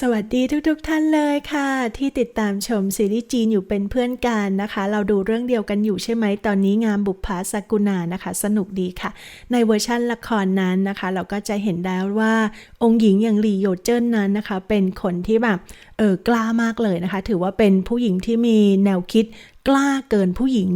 สวัสดีทุกๆทท่านเลยค่ะ ที่ติดตามชมซีรีส์จีนอยู่เป็นเพื่อนกันนะคะ เราดูเรื่องเดียวกันอยู่ใช่ไหมตอนนี้งามบุพภาสกุณานะคะ สนุกดีค่ะ ในเวอร์ชั่นละครนั้นนะคะ เราก็จะเห็นได้ว่าองค์หญิงอย่างหลี่โยเจิ้นนั้นนะคะ เป็นคนที่แบบเออกล้ามากเลยนะคะ ถือว่าเป็นผู้หญิงที่มีแนวคิด กล้าเกินผู้หญิง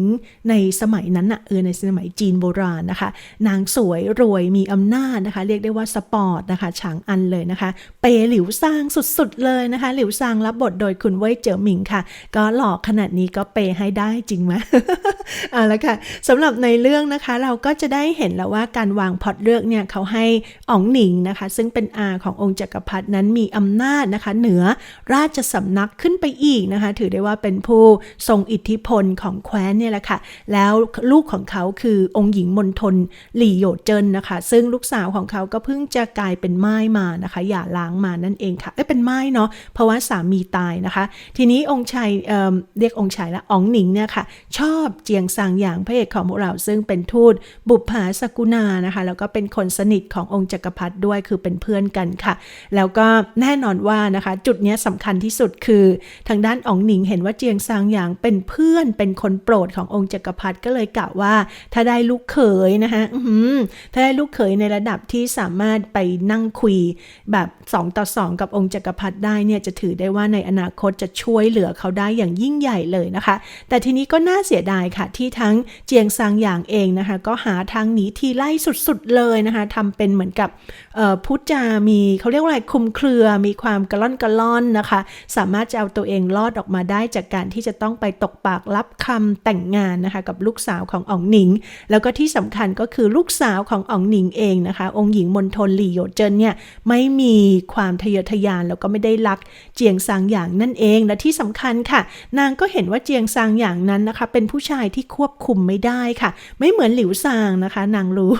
ในสมัยนั้นน่ะเออในสมัยจีนโบราณนะคะ นางสวยรวยมีอำนาจนะคะ เรียกได้ว่าสปอร์ตนะคะฉางอันเลยนะคะ เปหลิวซางสุดๆเลยนะคะ หลิวซางรับบทโดยคุณเว่ยเจ๋อหมิงค่ะ ก็หลอกขนาดนี้ก็เปให้ได้จริงไหมเอาละค่ะสำหรับในเรื่องนะคะเราก็จะได้เห็นแล้วว่าการวางพอตเรื่องเนี่ยเขาให้อ๋องหนิงนะคะ ซึ่งเป็นอาขององค์จักรพรรดินั้นมีอำนาจนะคะ เหนือราชสำนักขึ้นไปอีกนะคะ ถือได้ว่าเป็นผู้ทรงอิทธิพลของแคว้นเนี่ยแหละค่ะ แล้วลูกของเขาคือองค์หญิงมณฑลหลี่โยเจินนะคะ ซึ่งลูกสาวของเขาก็เพิ่งจะกลายเป็นไม้มานะคะหย่าล้างมานั่นเองค่ะเอ้เป็นไม้เนาะเพราะว่าสามีตายนะคะ ทีนี้องค์ชายเอ่อเรียกองค์ชายละอ๋องหนิงเนี่ยค่ะ ชอบเจียงซางอย่างพระเอกของพวกเราซึ่งเป็นทูตบุปผาสกุณานะคะ แล้วก็เป็นคนสนิทขององค์จักรพรรดิด้วยคือเป็นเพื่อนกันค่ะ แล้วก็แน่นอนว่านะคะ จุดนี้ยสำคัญที่สุดคือ ทางด้านอ๋องหนิงเห็นว่าเจียงซางอย่างเป็นเพื่อนเป็นคนโปรดขององค์จักรพรรดิก็เลยกล่าวว่า ถ้าได้ลูกเขยนะคะถ้าได้ลูกเขยในระดับที่สามารถไปนั่งคุยแบบ2ต่อ2กับองค์จักรพรรดิได้เนี่ยจะถือได้ว่าในอนาคตจะช่วยเหลือเขาได้อย่างยิ่งใหญ่เลยนะคะ แต่ทีนี้ก็น่าเสียดายค่ะ ที่ทั้งเจียงซางอย่างเองนะคะ ก็หาทางหนีทีไล่สุดๆเลยนะคะทำเป็นเหมือนกับพูดจามีเขาเรียกว่าอะไรคุมเครือมีความกระล่อนกระล่อนนะคะ สามารถจะเอาตัวเองรอดออกมาได้จากการที่จะต้องไปตกปากรับคำแต่งงานนะคะกับลูกสาวของอ๋องหนิง แล้วก็ที่สำคัญก็คือลูกสาวของอ๋องหนิงเองนะคะ องค์หญิงมณฑลหลี่โยเจินเนี่ยไม่มีความทะเยอทะยานแล้วก็ไม่ได้รักเจียงซางอย่างนั่นเองและที่สำคัญค่ะ นางก็เห็นว่าเจียงซางอย่างนั้นนะคะ เป็นผู้ชายที่ควบคุมไม่ได้ค่ะ ไม่เหมือนหลิวซางนะคะ นางรู้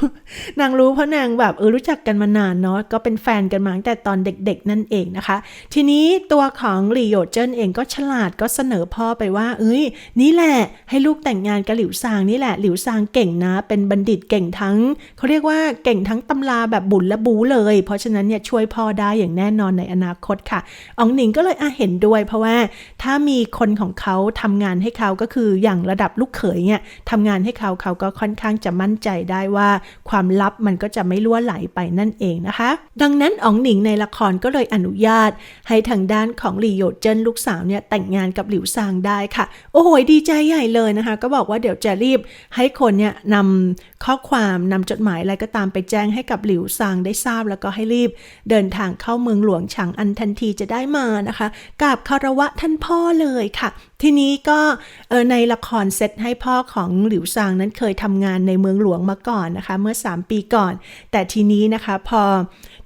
นางรู้เพราะนางแบบเออรู้จักกันมานานเนาะก็เป็นแฟนกันมาตั้งแต่ตอนเด็กๆนั่นเองนะคะ ทีนี้ตัวของหลี่โยเจินเองก็ฉลาดก็เสนอพ่อไปว่า เอ้ยนี่แหละให้ลูกแต่งงานกับหลิวซางนี่แหละ หลิวซางเก่งนะ เป็นบัณฑิตเก่งทั้งเขาเรียกว่าเก่งทั้งตำราแบบบุญและบูเลย เพราะฉะนั้นเนี่ยช่วยพ่อได้อย่างแน่นอนในอนาคตค่ะอองหนิงก็เลยอะเห็นด้วย เพราะว่าถ้ามีคนของเขาทำงานให้เขาก็คืออย่างระดับลูกเขยเนี่ยทำงานให้เขาเขาก็ค่อนข้างจะมั่นใจได้ว่า ความลับมันก็จะไม่ล่วไหลไปนั่นเองนะคะ ดังนั้นอองหนิงในละครก็เลยอนุญาต ให้ทางด้านของหลี่โหยเจิ้นลูกสาวเนี่ยแต่งงานกับหลิวซางได้ค่ะ โอ้โหยดีใจใหญ่เลยนะคะ ก็บอกว่าเดี๋ยวจะรีบให้คนเนี่ยนำข้อความนำจดหมายอะไรก็ตามไปแจ้งให้กับหลิวซางได้ทราบ แล้วก็ให้รีบเดินทางเข้าเมืองหลวงฉางอันทันทีจะได้มานะคะกราบคารวะท่านพ่อเลยค่ะ ทีนี้ก็เออในละครเซตให้พ่อของหลิวซางนั้นเคยทำงานในเมืองหลวงมาก่อนนะคะ เมื่อ 3 ปีก่อน แต่ทีนี้นะคะพอ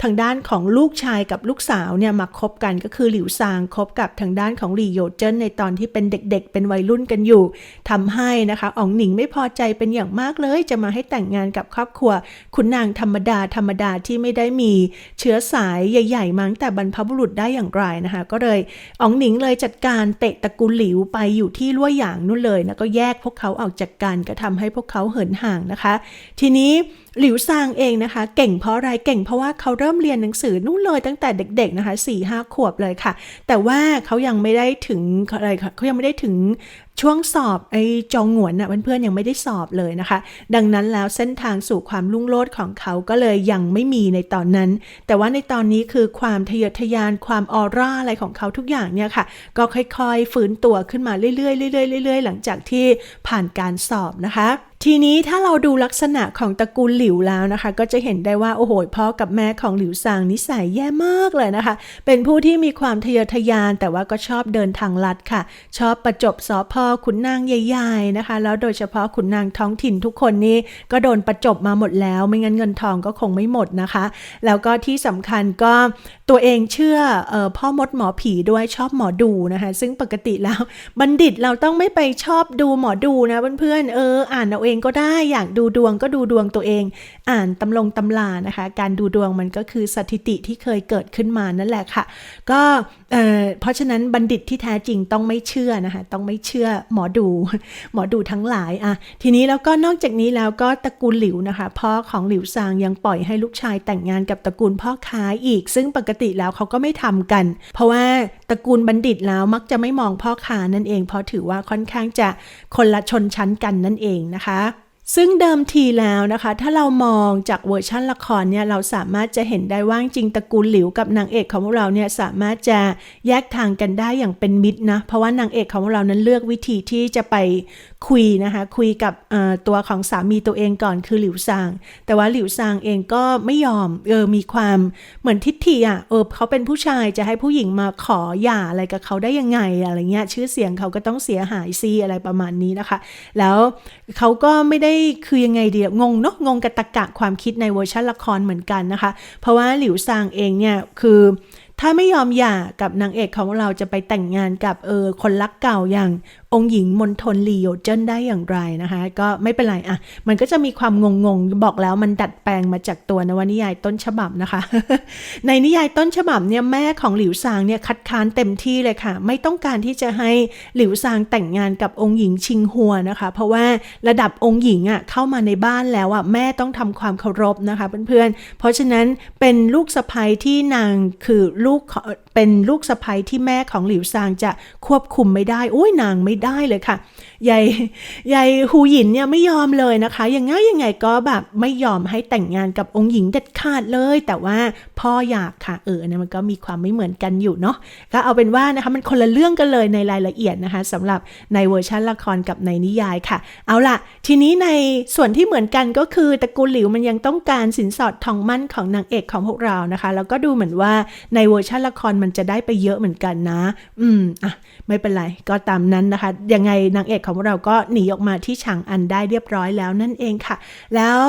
ทางด้านของลูกชายกับลูกสาวเนี่ยมาคบกันก็คือหลิวซางคบกับทางด้านของหลี่โยเจิ้นในตอนที่เป็นเด็กๆ เป็นวัยรุ่นกันอยู่ทำให้นะคะอ๋องหนิงไม่พอใจเป็นอย่างมากเลย จะมาให้แต่งงานกับครอบครัวคุณนางธรรมดาธรรมดาที่ไม่ได้มีเชื้อสายใหญ่ๆมั้งแต่บรรพบุรุษได้อย่างไรนะคะ ก็เลยอ๋องหนิงเลยจัดการเตะตระกูลหลิวไปอยู่ที่ลั่วหยางนู่นเลยนะก็แยกพวกเขาออกจากกันก็ทำให้พวกเขาเหินห่างนะคะ ทีนี้ หลิวซางเองนะคะ เก่งเพราะอะไรเก่งเพราะว่าเขาเริ่มเรียนหนังสือนู่นเลยตั้งแต่เด็ก ๆนะคะ4ี่ห้าขวบเลยค่ะ แต่ว่าเขายังไม่ได้ถึงอะไรคะเขายังไม่ได้ถึงช่วงสอบไอ้จองหงวนน่ะเพื่อนๆยังไม่ได้สอบเลยนะคะ ดังนั้นแล้วเส้นทางสู่ความรุ่งโรจน์ของเขาก็เลยยังไม่มีในตอนนั้น แต่ว่าในตอนนี้คือความทะเยอทะยานความออร่าอะไรของเขาทุกอย่างเนี่ยค่ะ ก็ค่อยๆ ฟื้นตัวขึ้นมาเรื่อยๆเรื่อยๆเรื่อยๆหลังจากที่ผ่านการสอบนะคะ ทีนี้ถ้าเราดูลักษณะของตระกูลหลิวแล้วนะคะ ก็จะเห็นได้ว่าโอ้โหพ่อกับแม่ของหลิวซางนิสัยแย่มากเลยนะคะ เป็นผู้ที่มีความทะเยอทะยานแต่ว่าก็ชอบเดินทางลัดค่ะ ชอบประจบสอพอขุนนางใหญ่ๆนะคะ แล้วโดยเฉพาะขุนนางท้องถิ่นทุกคนนี่ก็โดนประจบมาหมดแล้ว ไม่งั้นเงินทองก็คงไม่หมดนะคะ แล้วก็ที่สำคัญก็ตัวเองเชื่อออพ่อมดหมอผีด้วยชอบหมอดูนะคะ ซึ่งปกติแล้วบัณฑิตเราต้องไม่ไปชอบดูหมอดูนะเพื่อนๆเอออ่านเอาเององก็ได้ อยากดูดวงก็ดูดวงตัวเอง อ่านตำลงตำลานะคะ การดูดวงมันก็คือสถิติที่เคยเกิดขึ้นมานั่นแหละค่ะ ก็เอ่อเพราะฉะนั้นบัณฑิตที่แท้จริงต้องไม่เชื่อนะคะ ต้องไม่เชื่อหมอดู หมอดูทั้งหลายอะทีนี้แล้วก็นอกจากนี้แล้วก็ตระกูลหลิวนะคะ พ่อของหลิวซางยังปล่อยให้ลูกชายแต่งงานกับตระกูลพ่อค้าอีก ซึ่งปกติแล้วเขาก็ไม่ทำกัน เพราะว่า ระกูลบัณฑิตแล้วมักจะไม่มองพ่อค้านั่นเอง เพราะถือว่าค่อนข้างจะคนละชนชั้นกันนั่นเองนะคะซึ่งเดิมทีแล้วนะคะ ถ้าเรามองจากเวอร์ชันละครเนี่ยเราสามารถจะเห็นได้ว่าจริงตระกูลหลิวกับนางเอกของพวกเราเนี่ยสามารถจะแยกทางกันได้อย่างเป็นมิตรนะเพราะว่านางเอกของพวกเรานั้นเลือกวิธีที่จะไป คุยนะคะ คุยกับตัวของสามีตัวเองก่อนคือหลิวซาง แต่ว่าหลิวซางเองก็ไม่ยอมเออมีความเหมือนทิฐิอะเออเขาเป็นผู้ชายจะให้ผู้หญิงมาขอหย่าอะไรกับเขาได้ยังไงอะไรเงี้ยชื่อเสียงเขาก็ต้องเสียหายซีอะไรประมาณนี้นะคะ แล้วเขาก็ไม่ได้คือยังไงเดียงงเนาะงงกับตะกะความคิดในเวอร์ชันละครเหมือนกันนะคะ เพราะว่าหลิวซางเองเนี่ยคือ ถ้าไม่ยอมหย่ากับนางเอกของเราจะไปแต่งงานกับเออคนรักเก่าอย่างองค์หญิงมนทนลีโยเจิ้นได้อย่างไรนะคะ ก็ไม่เป็นไรอะ มันก็จะมีความงงๆ บอกแล้วมันดัดแปลงมาจากตัวนวนิยายต้นฉบับนะคะ ในนิยายต้นฉบับเนี่ยแม่ของหลิวซางเนี่ยคัดค้านเต็มที่เลยค่ะ ไม่ต้องการที่จะให้หลิวซางแต่งงานกับองค์หญิงชิงหัวนะคะ เพราะว่าระดับองค์หญิงอะเข้ามาในบ้านแล้วอะแม่ต้องทำความเคารพนะคะเพื่อนๆเพราะฉะนั้นเป็นลูกสะใภ้ที่นางคือลูกเป็นลูกสะใภ้ที่แม่ของหลิวซางจะควบคุมไม่ได้โอ้ยนางไม่ได้เลยค่ะ ยายยายฮูหยินเนี่ยไม่ยอมเลยนะคะ ยังไงยังไงก็แบบไม่ยอมให้แต่งงานกับองค์หญิงเด็ดขาดเลย แต่ว่าพ่ออยากค่ะเอออันนี้มันก็มีความไม่เหมือนกันอยู่เนาะก็เอาเป็นว่านะคะมันคนละเรื่องกันเลยในรายละเอียดนะคะสำหรับในเวอร์ชันละครกับในนิยายค่ะ เอาล่ะ ทีนี้ในส่วนที่เหมือนกันก็คือตระกูลหลิวมันยังต้องการสินสอดทองมั่นของนางเอกของพวกเรานะคะ แล้วก็ดูเหมือนว่าในเวอร์ชันละครมันจะได้ไปเยอะเหมือนกันนะ อืมอะไม่เป็นไรก็ตามนั้นนะคะ ยังไงนางเอกของเราก็หนีออกมาที่ฉางอันได้เรียบร้อยแล้วนั่นเองค่ะ แล้ว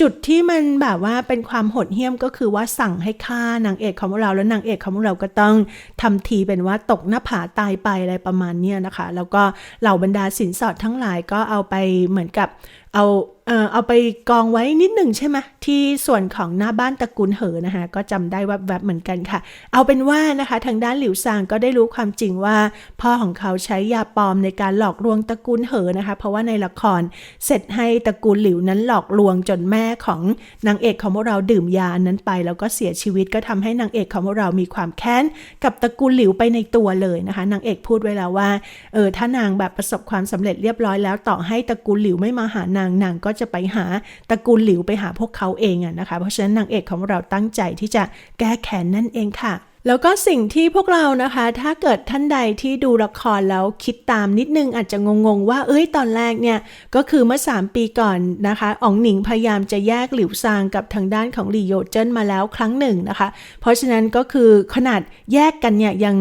จุดที่มันแบบว่าเป็นความโหดเหี้ยมก็คือว่าสั่งให้ฆ่านางเอกของเราแล้วนางเอกของเราก็ต้องทำทีเป็นว่าตกหน้าผาตายไปอะไรประมาณเนี้ยนะคะ แล้วก็เหล่าบรรดาสินสอดทั้งหลายก็เอาไปเหมือนกับ เอาเอ่อเอาไปกองไว้นิดหนึ่งใช่ไหมที่ส่วนของหน้าบ้านตระกูลเหอนะคะก็จำได้ว่าแบบเหมือนกันค่ะ เอาเป็นว่านะคะทางด้านหลิวซางก็ได้รู้ความจริงว่า พ่อของเขาใช้ยาปลอมในการหลอกลวงตระกูลเหอนะคะ เพราะว่าในละครเสร็จให้ตระกูลหลิวนั้นหลอกลวงจนแม่ของนางเอกของพวกเราดื่มยาอันนั้นไป แล้วก็เสียชีวิตก็ทำให้นางเอกของพวกเรามีความแค้นกับตระกูลหลิวไปในตัวเลยนะคะนางเอกพูดไว้แล้วว่าเออถ้านางแบบประสบความสำเร็จเรียบร้อยแล้วต่อให้ตระกูลหลิวไม่มาหานางนางก็จะไปหาตระกูลหลิวไปหาพวกเขาเองอะนะคะ เพราะฉะนั้นนางเอกของเราตั้งใจที่จะแก้แค้นนั่นเองค่ะแล้วก็สิ่งที่พวกเรานะคะ ถ้าเกิดท่านใดที่ดูละครแล้วคิดตามนิดนึงอาจจะงงๆ ว่าเอ้ยตอนแรกเนี่ย ก็คือเมื่อ 3 ปีก่อนนะคะอ๋องหนิงพยายามจะแยกหลิวซางกับทางด้านของหลี่โยเจิ้นมาแล้วครั้งหนึ่งนะคะ เพราะฉะนั้นก็คือขนาดแยกกันเนี่ยยัง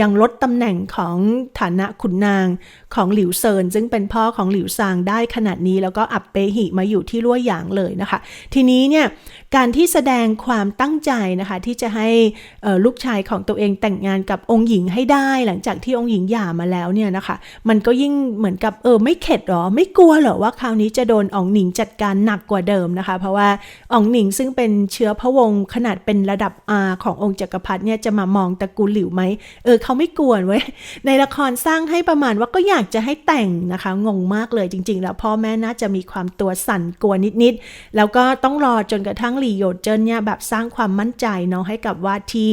ยังลดตำแหน่งของฐานะขุนนางของหลิวเซิน ซึ่งเป็นพ่อของหลิวซางได้ขนาดนี้ แล้วก็อับเปหิมาอยู่ที่ลั่วหยางเลยนะคะ ทีนี้เนี่ยการที่แสดงความตั้งใจนะคะที่จะให้ลูกชายของตัวเองแต่งงานกับองค์หญิงให้ได้ หลังจากที่องค์หญิงหย่ามาแล้วเนี่ยนะคะ มันก็ยิ่งเหมือนกับเออไม่เข็ดหรอ ไม่กลัวหรอว่าคราวนี้จะโดนอองหนิงจัดการหนักกว่าเดิมนะคะ เพราะว่าอองหนิงซึ่งเป็นเชื้อพระวงศ์ขนาดเป็นระดับอาขององค์จักรพรรดิเนี่ยจะมามองตระกูลหลิวไหมออเขาไม่กวนเว้ยในละครสร้างให้ประมาณว่าก็อยากจะให้แต่งนะคะ งงมากเลยจริง ๆ แล้วพ่อแม่น่าจะมีความตัวสั่นกลัวนิดๆแล้วก็ต้องรอจนกระทั่งหลีโยเจิ้นเนี่ยแบบสร้างความมั่นใจเนาะให้กับว่าที่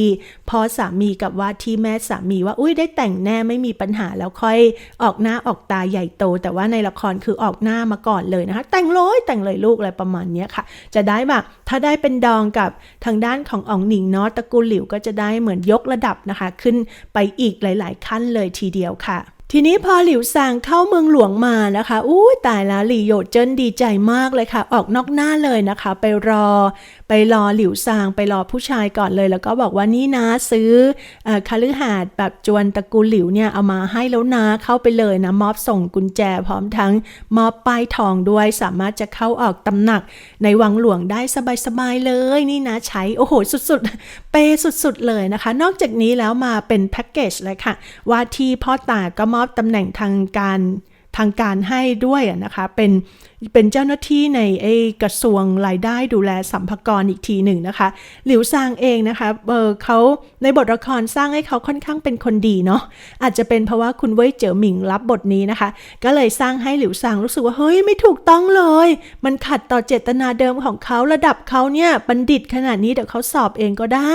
พ่อสามีกับว่าที่แม่สามีว่าอุ้ยได้แต่งแน่ไม่มีปัญหาแล้วค่อยออกหน้าออกตาใหญ่โต แต่ว่าในละครคือออกหน้ามาก่อนเลยนะคะ แต่งเลยแต่งเลยลูกอะไรประมาณนี้ค่ะ จะได้แบบถ้าได้เป็นดองกับทางด้านของอ๋องหนิงเนาะตระกูลหลิวก็จะได้เหมือนยกระดับนะคะ ขึ้น ไปอีกหลาย ๆ ขั้นเลยทีเดียวค่ะ ทีนี้พอหลิวซางเข้าเมืองหลวงมานะคะอู้ตายแล้วหลี่โยเจิ้นดีใจมากเลยค่ะ ออกนอกหน้าเลยนะคะ ไปรอ ไปรอหลิวซางไปรอผู้ชายก่อนเลย แล้วก็บอกว่านี่นะซื้ออคฤหาสน์แบบจวนตระกูลหลิวเนี่ยเอามาให้แล้วนะเข้าไปเลยนะมอบส่งกุญแจพร้อมทั้งมอบป้ายทองด้วยสามารถจะเข้าออกตำหนักในวังหลวงได้สบายๆเลยนี่นะใช้โอ้โหสุดๆเปย์สุดๆเลยนะคะ นอกจากนี้แล้วมาเป็นแพ็กเกจเลยค่ะว่าที่พ่อตาก็มอบตำแหน่งทางการทางการให้ด้วยนะคะ เป็น เป็นเจ้าหน้าที่ในไอ้กระทรวงรายได้ดูแลสัมภากรอีกทีหนึ่งนะคะ หลิวซางเองนะคะเออเขาในบทละครสร้างให้เขาค่อนข้างเป็นคนดีเนาะอาจจะเป็นเพราะว่าคุณเว่ยเจ๋อหมิงรับบทนี้นะคะ ก็เลยสร้างให้หลิวซางรู้สึกว่าเฮ้ยไม่ถูกต้องเลย มันขัดต่อเจตนาเดิมของเขาระดับเขาเนี่ยบัณฑิตขนาดนี้เดี๋ยวเขาสอบเองก็ได้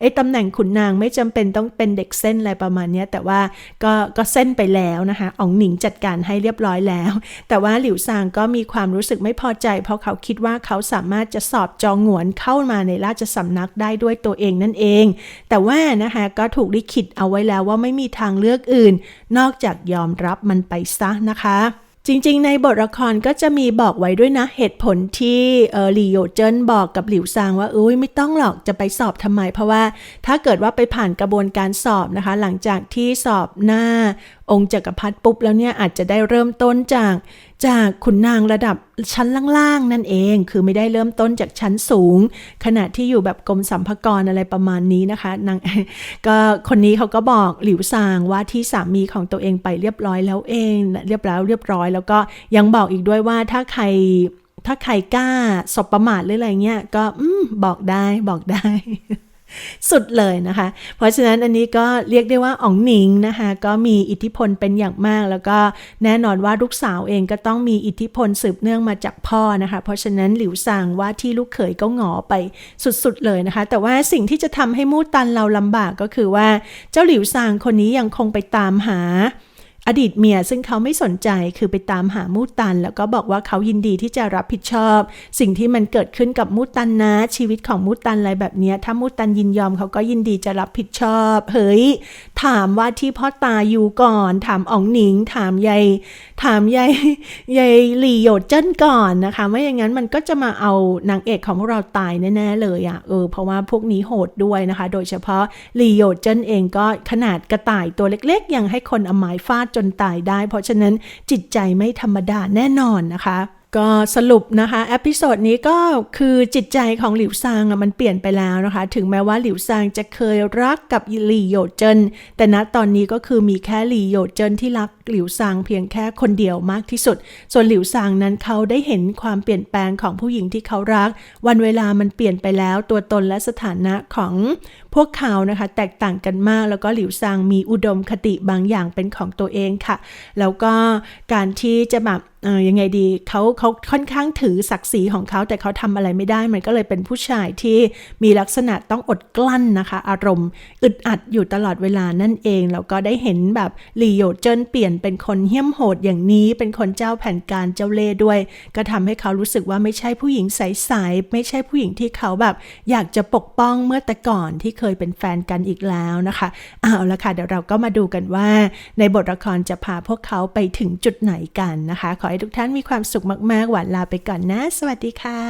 ไอ้ตำแหน่งขุนนางไม่จำเป็นต้องเป็นเด็กเส้นอะไรประมาณเนี้ยแต่ว่าก็ก็เส้นไปแล้วนะคะอ๋องหนิงจัดการให้เรียบร้อยแล้ว แต่ว่าหลิวซางก็มีความรู้สึกไม่พอใจ เพราะเขาคิดว่าเขาสามารถจะสอบจองหวนเข้ามาในราชสำนักได้ด้วยตัวเองนั่นเอง แต่ว่านะคะก็ถูกลิขิตเอาไว้แล้วว่าไม่มีทางเลือกอื่น นอกจากยอมรับมันไปซะนะคะจริงๆ ในบทละครก็จะมีบอกไว้ด้วยนะ เหตุผลที่เออหลี่โยเจิ้นบอกกับหลิวซางว่าเอ้ยไม่ต้องหรอกจะไปสอบทำไม เพราะว่าถ้าเกิดว่าไปผ่านกระบวนการสอบนะคะ หลังจากที่สอบหน้าองค์จักรพรรดิปุ๊บแล้วเนี่ยอาจจะได้เริ่มต้นจาก จากขุนนางระดับชั้นล่างๆนั่นเอง คือไม่ได้เริ่มต้นจากชั้นสูง ขณะที่อยู่แบบกรมสัมภากรอะไรประมาณนี้นะคะนางก็คนนี้เขาก็บอกหลิวซางว่าที่สามีของตัวเองไปเรียบร้อยแล้วเอง เรียบร้อยเรียบร้อย แล้วก็ยังบอกอีกด้วยว่าถ้าใครถ้าใครกล้าสบประมาทหรืออะไรเงี้ยก็อืบอกได้บอกได้ สุดเลยนะคะ เพราะฉะนั้นอันนี้ก็เรียกได้ว่าอ๋องหนิงนะคะ ก็มีอิทธิพลเป็นอย่างมาก แล้วก็แน่นอนว่าลูกสาวเองก็ต้องมีอิทธิพลสืบเนื่องมาจากพ่อนะคะ เพราะฉะนั้นหลิวซางว่าที่ลูกเขยก็หงอไปสุดๆเลยนะคะ แต่ว่าสิ่งที่จะทำให้มู่ตันเราลำบากก็คือว่าเจ้าหลิวซางคนนี้ยังคงไปตามหา อดีตเมียซึ่งเขาไม่สนใจคือไปตามหามูตัน แล้วก็บอกว่าเขายินดีที่จะรับผิดชอบ สิ่งที่มันเกิดขึ้นกับมูตันนะ ชีวิตของมูตันอะไรแบบนี้ถ้ามูตันยินยอมเขาก็ยินดีจะรับผิดชอบเฮ้ยถามว่าที่พ่อตาอยู่ก่อน ถามอ๋องหนิง ถามยายถามยายยายหลี่โหยดเจิ้นก่อนนะคะไม่อย่างนั้นมันก็จะมาเอานางเอกของพวกเราตายแน่ๆเลยอะ่ะเออเพราะว่าพวกนี้โหดด้วยนะคะ โดยเฉพาะหลี่โหยดเจิ้นเองก็ขนาดกระต่ายตัวเล็ก ๆ ยังให้คนเอาไม้ฟาดจนตายได้ เพราะฉะนั้นจิตใจไม่ธรรมดาแน่นอนนะคะ ก็สรุปนะคะเอพิโซดนี้ก็คือจิตใจของหลิวซางอะมันเปลี่ยนไปแล้วนะคะ ถึงแม้ว่าหลิวซางจะเคยรักกับหลี่โยเจินแต่ณตอนนี้ก็คือมีแค่หลี่โยเจินที่รักหลิวซางเพียงแค่คนเดียวมากที่สุด ส่วนหลิวซางนั้นเขาได้เห็นความเปลี่ยนแปลงของผู้หญิงที่เขารัก วันเวลามันเปลี่ยนไปแล้ว ตัวตนและสถานะของพวกเขานะคะแตกต่างกันมาก แล้วก็หลิวซางมีอุดมคติบางอย่างเป็นของตัวเองค่ะ แล้วก็การที่จะแบบ ยังไงดีเขาเขาค่อนข้างถือศักดิ์ศรีของเขาแต่เขาทำอะไรไม่ได้มันก็เลยเป็นผู้ชายที่มีลักษณะต้องอดกลั้นนะคะ อารมณ์อึดอัดอยู่ตลอดเวลานั่นเองแล้วก็ได้เห็นแบบหลี่โยเจิ้นเปลี่ยนเป็นคนเหี้ยมโหดอย่างนี้ เป็นคนเจ้าแผนการเจ้าเล่ด้วย ก็ทำให้เขารู้สึกว่าไม่ใช่ผู้หญิงใสๆไม่ใช่ผู้หญิงที่เขาแบบ อยากจะปกป้องเมื่อแต่ก่อนที่เคยเป็นแฟนกันอีกแล้วนะคะเอาละค่ะเดี๋ยวเราก็มาดูกันว่า ในบทละครจะพาพวกเขาไปถึงจุดไหนกันนะคะขอให้ทุกท่านมีความสุขมากๆ หวานลาไปก่อนนะ สวัสดีค่ะ